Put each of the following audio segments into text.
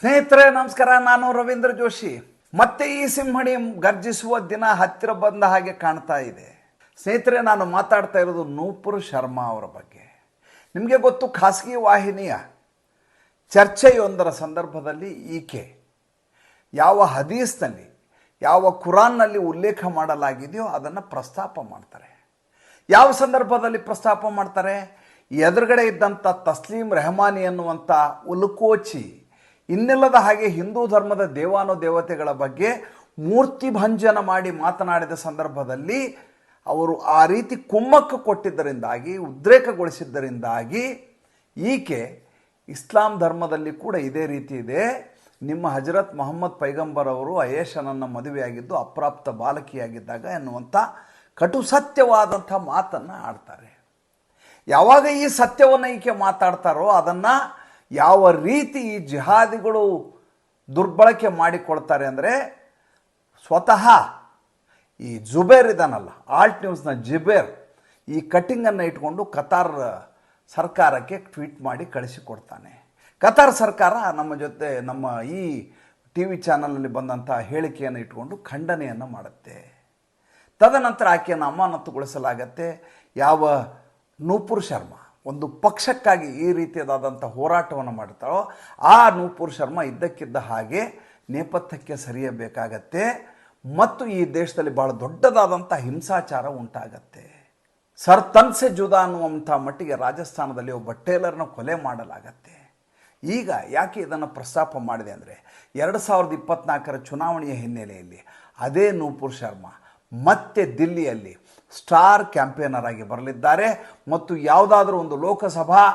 ಸ್ನೇಹಿತರೆ, ನಮಸ್ಕಾರ. ನಾನು ರವೀಂದ್ರ ಜೋಶಿ. ಮತ್ತೆ ಈ ಸಿಂಹಣಿ ಗರ್ಜಿಸುವ ದಿನ ಹತ್ತಿರ ಬಂದ ಹಾಗೆ ಕಾಣ್ತಾ ಇದೆ. ಸ್ನೇಹಿತರೆ, ನಾನು ಮಾತಾಡ್ತಾ ಇರೋದು ನೂಪುರ್ ಶರ್ಮಾ ಅವರ ಬಗ್ಗೆ. ನಿಮಗೆ ಗೊತ್ತು, ಖಾಸಗಿ ವಾಹಿನಿಯ ಚರ್ಚೆಯೊಂದರ ಸಂದರ್ಭದಲ್ಲಿ ಈಕೆ ಯಾವ ಹದೀಸ್ನಲ್ಲಿ, ಯಾವ ಕುರಾನ್ನಲ್ಲಿ ಉಲ್ಲೇಖ ಮಾಡಲಾಗಿದೆಯೋ ಅದನ್ನು ಪ್ರಸ್ತಾಪ ಮಾಡ್ತಾರೆ. ಯಾವ ಸಂದರ್ಭದಲ್ಲಿ ಪ್ರಸ್ತಾಪ ಮಾಡ್ತಾರೆ? ಎದುರುಗಡೆ ಇದ್ದಂಥ ತಸ್ಲೀಂ ರೆಹಮಾನಿ ಅನ್ನುವಂಥ ಉಲ್ಕೋಚಿ ಇನ್ನಿಲ್ಲದ ಹಾಗೆ ಹಿಂದೂ ಧರ್ಮದ ದೇವಾನು ದೇವತೆಗಳ ಬಗ್ಗೆ ಮೂರ್ತಿ ಭಂಜನ ಮಾಡಿ ಮಾತನಾಡಿದ ಸಂದರ್ಭದಲ್ಲಿ ಅವರು ಆ ರೀತಿ ಕುಮ್ಮಕ್ಕು ಕೊಟ್ಟಿದ್ದರಿಂದಾಗಿ, ಉದ್ರೇಕಗೊಳಿಸಿದ್ದರಿಂದಾಗಿ ಈಕೆ ಇಸ್ಲಾಂ ಧರ್ಮದಲ್ಲಿ ಕೂಡ ಇದೇ ರೀತಿ ಇದೆ. ನಿಮ್ಮ ಹಜರತ್ ಮೊಹಮ್ಮದ್ ಪೈಗಂಬರ್ ಅವರು ಅಯೇಷನನ್ನು ಮದುವೆಯಾಗಿದ್ದು ಅಪ್ರಾಪ್ತ ಬಾಲಕಿಯಾಗಿದ್ದಾಗ ಎನ್ನುವಂಥ ಕಟು ಸತ್ಯವಾದಂಥ ಮಾತನ್ನು ಆಡ್ತಾರೆ. ಯಾವಾಗ ಈ ಸತ್ಯವನ್ನು ಈಕೆ ಮಾತಾಡ್ತಾರೋ ಅದನ್ನು ಯಾವ ರೀತಿ ಈ ಜಿಹಾದಿಗಳು ದುರ್ಬಳಕೆ ಮಾಡಿಕೊಳ್ತಾರೆ ಅಂದರೆ ಸ್ವತಃ ಈ ಜುಬೇರ್ ಇದಾನಲ್ಲ, ಆಲ್ಟ್ ನ್ಯೂಸ್ನ ಜುಬೇರ್ ಈ ಕಟ್ಟಿಂಗನ್ನು ಇಟ್ಕೊಂಡು ಕತಾರ್ ಸರ್ಕಾರಕ್ಕೆ ಟ್ವೀಟ್ ಮಾಡಿ ಕಳಿಸಿಕೊಡ್ತಾನೆ. ಕತಾರ್ ಸರ್ಕಾರ ನಮ್ಮ ಜೊತೆ ನಮ್ಮ ಈ ಟಿ ವಿ ಚಾನಲಲ್ಲಿ ಬಂದಂಥ ಹೇಳಿಕೆಯನ್ನು ಇಟ್ಕೊಂಡು ಖಂಡನೆಯನ್ನು ಮಾಡುತ್ತೆ. ತದನಂತರ ಆಕೆಯನ್ನು ಅಮಾನತುಗೊಳಿಸಲಾಗತ್ತೆ. ಯಾವ ನೂಪುರ್ ಶರ್ಮಾ ಒಂದು ಪಕ್ಷಕ್ಕಾಗಿ ಈ ರೀತಿಯಾದಂಥ ಹೋರಾಟವನ್ನು ಮಾಡ್ತಾರೋ ಆ ನೂಪುರ್ ಶರ್ಮಾ ಇದ್ದಕ್ಕಿದ್ದ ಹಾಗೆ ನೇಪಥ್ಯಕ್ಕೆ ಸರಿಯಬೇಕಾಗತ್ತೆ ಮತ್ತು ಈ ದೇಶದಲ್ಲಿ ಭಾಳ ದೊಡ್ಡದಾದಂಥ ಹಿಂಸಾಚಾರ ಉಂಟಾಗತ್ತೆ. ಸರ್ ತನ್ಸೆ ಜುದಾ ಅನ್ನುವಂಥ ಮಟ್ಟಿಗೆ ರಾಜಸ್ಥಾನದಲ್ಲಿ ಒಬ್ಬ ಟೇಲರ್ನ ಕೊಲೆ ಮಾಡಲಾಗತ್ತೆ. ಈಗ ಯಾಕೆ ಇದನ್ನು ಪ್ರಸ್ತಾಪ ಮಾಡಿದೆ ಅಂದರೆ, ಎರಡು ಸಾವಿರದ ಇಪ್ಪತ್ನಾಲ್ಕರ ಚುನಾವಣೆಯ ಹಿನ್ನೆಲೆಯಲ್ಲಿ ಅದೇ ನೂಪುರ್ ಶರ್ಮಾ ಮತ್ತೆ ದಿಲ್ಲಿಯಲ್ಲಿ ಸ್ಟಾರ್ ಕ್ಯಾಂಪೇನರ್ ಆಗಿ ಬರಲಿದ್ದಾರೆ ಮತ್ತು ಯಾವುದಾದ್ರೂ ಒಂದು ಲೋಕಸಭಾ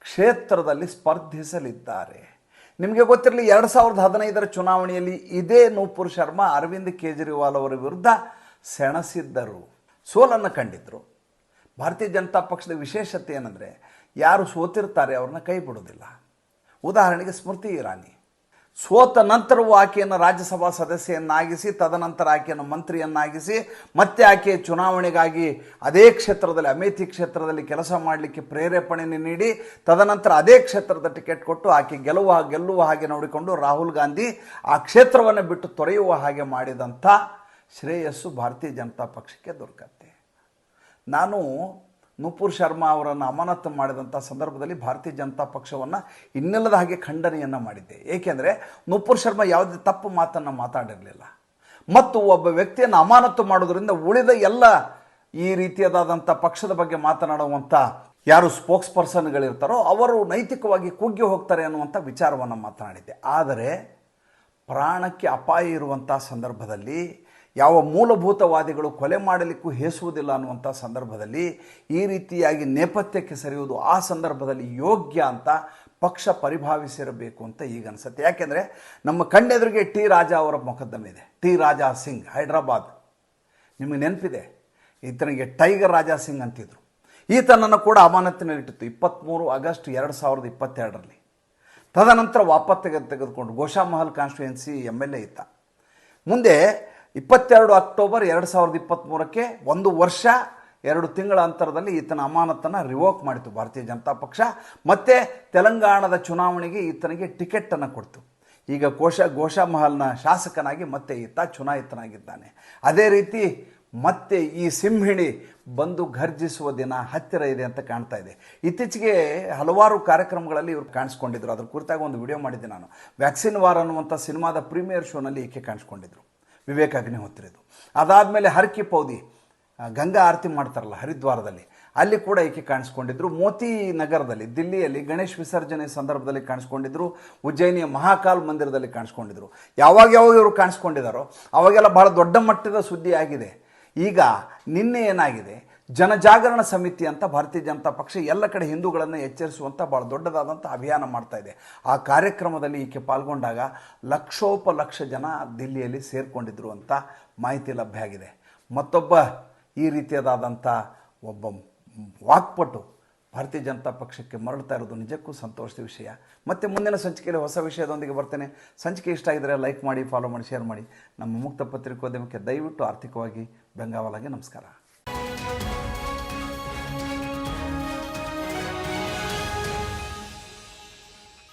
ಕ್ಷೇತ್ರದಲ್ಲಿ ಸ್ಪರ್ಧಿಸಲಿದ್ದಾರೆ. ನಿಮಗೆ ಗೊತ್ತಿರಲಿ, ಎರಡು ಸಾವಿರದ ಹದಿನೈದರ ಚುನಾವಣೆಯಲ್ಲಿ ಇದೇ ನೂಪುರ್ ಶರ್ಮಾ, ಅರವಿಂದ್ ಕೇಜ್ರಿವಾಲ್ ಅವರ ವಿರುದ್ಧ ಸೆಣಸಿದ್ದರು. ಸೋಲನ್ನು ಕಂಡಿದ್ದರು ಭಾರತೀಯ ಜನತಾ ಪಕ್ಷದ ವಿಶೇಷತೆ ಏನಂದರೆ, ಯಾರು ಸೋತಿರ್ತಾರೆ ಅವ್ರನ್ನ ಕೈ ಬಿಡೋದಿಲ್ಲ ಉದಾಹರಣೆಗೆ ಸ್ಮೃತಿ ಇರಾನಿ. ಸೋತ ನಂತರವೂ ಆಕೆಯನ್ನು ರಾಜ್ಯಸಭಾ ಸದಸ್ಯೆಯನ್ನಾಗಿಸಿ, ತದನಂತರ ಆಕೆಯನ್ನು ಮಂತ್ರಿಯನ್ನಾಗಿಸಿ, ಮತ್ತೆ ಆಕೆ ಚುನಾವಣೆಗಾಗಿ ಅದೇ ಕ್ಷೇತ್ರದಲ್ಲಿ, ಅಮೇಥಿ ಕ್ಷೇತ್ರದಲ್ಲಿ ಕೆಲಸ ಮಾಡಲಿಕ್ಕೆ ಪ್ರೇರೇಪಣೆ ನೀಡಿ, ತದನಂತರ ಅದೇ ಕ್ಷೇತ್ರದ ಟಿಕೆಟ್ ಕೊಟ್ಟು ಆಕೆ ಗೆಲ್ಲುವ ಗೆಲ್ಲುವ ಹಾಗೆ ನೋಡಿಕೊಂಡು ರಾಹುಲ್ ಗಾಂಧಿ ಆ ಕ್ಷೇತ್ರವನ್ನು ಬಿಟ್ಟು ತೊರೆಯುವ ಹಾಗೆ ಮಾಡಿದಂಥ ಶ್ರೇಯಸ್ಸು ಭಾರತೀಯ ಜನತಾ ಪಕ್ಷಕ್ಕೆ ದೊರಕತ್ತೆ. ನಾನು ನೂಪುರ್ ಶರ್ಮಾ ಅವರನ್ನು ಅಮಾನತು ಮಾಡಿದಂಥ ಸಂದರ್ಭದಲ್ಲಿ ಭಾರತೀಯ ಜನತಾ ಪಕ್ಷವನ್ನು ಇನ್ನೆಲ್ಲದ ಹಾಗೆ ಖಂಡನೆಯನ್ನು ಮಾಡಿದ್ದೆ. ಏಕೆಂದರೆ ನುಪುರ್ ಶರ್ಮಾ ಯಾವುದೇ ತಪ್ಪು ಮಾತನ್ನು ಮಾತಾಡಿರಲಿಲ್ಲ. ಮತ್ತು ಒಬ್ಬ ವ್ಯಕ್ತಿಯನ್ನು ಅಮಾನತು ಮಾಡೋದ್ರಿಂದ ಉಳಿದ ಎಲ್ಲ ಈ ರೀತಿಯಾದಂಥ ಪಕ್ಷದ ಬಗ್ಗೆ ಮಾತನಾಡುವಂಥ ಯಾರು ಸ್ಪೋಕ್ಸ್ ಪರ್ಸನ್ಗಳಿರ್ತಾರೋ ಅವರು ನೈತಿಕವಾಗಿ ಕುಗ್ಗಿ ಹೋಗ್ತಾರೆ ಅನ್ನುವಂಥ ವಿಚಾರವನ್ನು ಮಾತನಾಡಿದ್ದೆ. ಆದರೆ ಪ್ರಾಣಕ್ಕೆ ಅಪಾಯ ಇರುವಂಥ ಸಂದರ್ಭದಲ್ಲಿ, ಯಾವ ಮೂಲಭೂತವಾದಿಗಳು ಕೊಲೆ ಮಾಡಲಿಕ್ಕೂ ಹೇಸುವುದಿಲ್ಲ ಅನ್ನುವಂಥ ಸಂದರ್ಭದಲ್ಲಿ, ಈ ರೀತಿಯಾಗಿ ನೇಪಥ್ಯಕ್ಕೆ ಸರಿಯುವುದು ಆ ಸಂದರ್ಭದಲ್ಲಿ ಯೋಗ್ಯ ಅಂತ ಪಕ್ಷ ಪರಿಭಾವಿಸಿರಬೇಕು ಅಂತ ಈಗ ಅನಿಸುತ್ತೆ. ಯಾಕೆಂದರೆ ನಮ್ಮ ಕಣ್ಣೆದುರಿಗೆ ಟಿ ರಾಜಾ ಅವರ ಮೊಕದ್ದಮೆ ಇದೆ ಟಿ ರಾಜಾ ಸಿಂಗ್, ಹೈದ್ರಾಬಾದ್. ನಿಮಗೆ ನೆನಪಿದೆ? ಈತನಿಗೆ ಟೈಗರ್ ರಾಜಾ ಸಿಂಗ್ ಅಂತಿದ್ರು. ಈತನನ್ನು ಕೂಡ ಅಮಾನತಿನಲ್ಲಿಟ್ಟಿತ್ತು ಇಪ್ಪತ್ತ್ಮೂರು ಆಗಸ್ಟ್ ಎರಡು ಸಾವಿರದ ಇಪ್ಪತ್ತೆರಡರಲ್ಲಿ. ತದನಂತರ ವಾಪಸ್ ತೆಗೆದು, ತೆಗೆದುಕೊಂಡು Goshamahal constituency M L A ಇತ್ತ. ಮುಂದೆ ಇಪ್ಪತ್ತೆರಡು ಅಕ್ಟೋಬರ್ ಎರಡು ಸಾವಿರದ ಇಪ್ಪತ್ತ್ಮೂರಕ್ಕೆ ಒಂದು ವರ್ಷ, ಎರಡು ತಿಂಗಳ ಅಂತರದಲ್ಲಿ ಈತನ ಅಮಾನತನ್ನು ರಿವೋಕ್ ಮಾಡಿತು ಭಾರತೀಯ ಜನತಾ ಪಕ್ಷ. ಮತ್ತು ತೆಲಂಗಾಣದ ಚುನಾವಣೆಗೆ ಈತನಿಗೆ ಟಿಕೆಟನ್ನು ಕೊಡ್ತು. ಈಗ ಕೋಶ ಗೋಶಾಮಹಲ್ನ ಶಾಸಕನಾಗಿ ಮತ್ತೆ ಈತ ಚುನಾಯಿತನಾಗಿದ್ದಾನೆ. ಅದೇ ರೀತಿ ಮತ್ತೆ ಈ ಸಿಂಹಿಣಿ ಬಂದು ಘರ್ಜಿಸುವ ದಿನ ಹತ್ತಿರ ಇದೆ ಅಂತ ಕಾಣ್ತಾ ಇದೆ. ಇತ್ತೀಚೆಗೆ ಹಲವಾರು ಕಾರ್ಯಕ್ರಮಗಳಲ್ಲಿ ಇವರು ಕಾಣಿಸ್ಕೊಂಡಿದ್ರು. ಅದ್ರ ಕುರಿತಾಗಿ ಒಂದು ವಿಡಿಯೋ ಮಾಡಿದ್ದೆ ನಾನು. ವ್ಯಾಕ್ಸಿನ್ ವಾರ್ ಅನ್ನುವಂಥ ಸಿನಿಮಾದ ಪ್ರೀಮಿಯರ್ ಶೋನಲ್ಲಿ ಈಕೆ ಕಾಣಿಸ್ಕೊಂಡಿದ್ರು. ವಿವೇಕ್ ಅಗ್ನಿಹೋತ್ರಿದು. ಅದಾದಮೇಲೆ ಹರ್ಕಿ ಪೌದಿ ಗಂಗಾ ಆರತಿ ಮಾಡ್ತಾರಲ್ಲ ಹರಿದ್ವಾರದಲ್ಲಿ. ಅಲ್ಲಿ ಕೂಡ ಈಕೆ ಕಾಣಿಸ್ಕೊಂಡಿದ್ರು. ಮೋತಿ ನಗರದಲ್ಲಿ, ದಿಲ್ಲಿಯಲ್ಲಿ ಗಣೇಶ್ ವಿಸರ್ಜನೆ ಸಂದರ್ಭದಲ್ಲಿ ಕಾಣಿಸ್ಕೊಂಡಿದ್ರು. ಉಜ್ಜಯಿನಿಯ ಮಹಾಕಾಲ್ ಮಂದಿರದಲ್ಲಿ ಕಾಣಿಸ್ಕೊಂಡಿದ್ರು. ಯಾವಾಗ ಯಾವಾಗ ಇವರು ಕಾಣಿಸ್ಕೊಂಡಿದ್ದಾರೋ ಅವಾಗೆಲ್ಲ ಬಹಳ ದೊಡ್ಡ ಮಟ್ಟದ ಸುದ್ದಿ ಆಗಿದೆ. ಈಗ ನಿನ್ನೆ ಏನಾಗಿದೆ? ಜನಜಾಗರಣ ಸಮಿತಿ ಅಂತ ಭಾರತೀಯ ಜನತಾ ಪಕ್ಷ ಎಲ್ಲ ಕಡೆ ಹಿಂದೂಗಳನ್ನು ಎಚ್ಚರಿಸುವಂಥ ಭಾಳ ದೊಡ್ಡದಾದಂಥ ಅಭಿಯಾನ ಮಾಡ್ತಾ ಇದೆ. ಆ ಕಾರ್ಯಕ್ರಮದಲ್ಲಿ ಈಕೆ ಪಾಲ್ಗೊಂಡಾಗ ಲಕ್ಷೋಪಲಕ್ಷ ಜನ ದಿಲ್ಲಿಯಲ್ಲಿ ಸೇರಿಕೊಂಡಿದ್ರು ಅಂತ ಮಾಹಿತಿ ಲಭ್ಯ ಆಗಿದೆ. ಮತ್ತೊಬ್ಬ ಈ ರೀತಿಯಾದಂಥ ಒಬ್ಬ ವಾಕ್ಪಟು ಭಾರತೀಯ ಜನತಾ ಪಕ್ಷಕ್ಕೆ ಮರಳ್ತಾ ಇರೋದು ನಿಜಕ್ಕೂ ಸಂತೋಷದ ವಿಷಯ. ಮತ್ತು ಮುಂದಿನ ಸಂಚಿಕೆಯಲ್ಲಿ ಹೊಸ ವಿಷಯದೊಂದಿಗೆ ಬರ್ತೇನೆ. ಸಂಚಿಕೆ ಇಷ್ಟ ಆಗಿದರೆ ಲೈಕ್ ಮಾಡಿ ಫಾಲೋ ಮಾಡಿ ಶೇರ್ ಮಾಡಿ. ನಮ್ಮ ಮುಕ್ತ ಪತ್ರಿಕೋದ್ಯಮಕ್ಕೆ ದಯವಿಟ್ಟು ಆರ್ಥಿಕವಾಗಿ ಬೆಂಗಾವಲಾಗಿ ನಮಸ್ಕಾರ.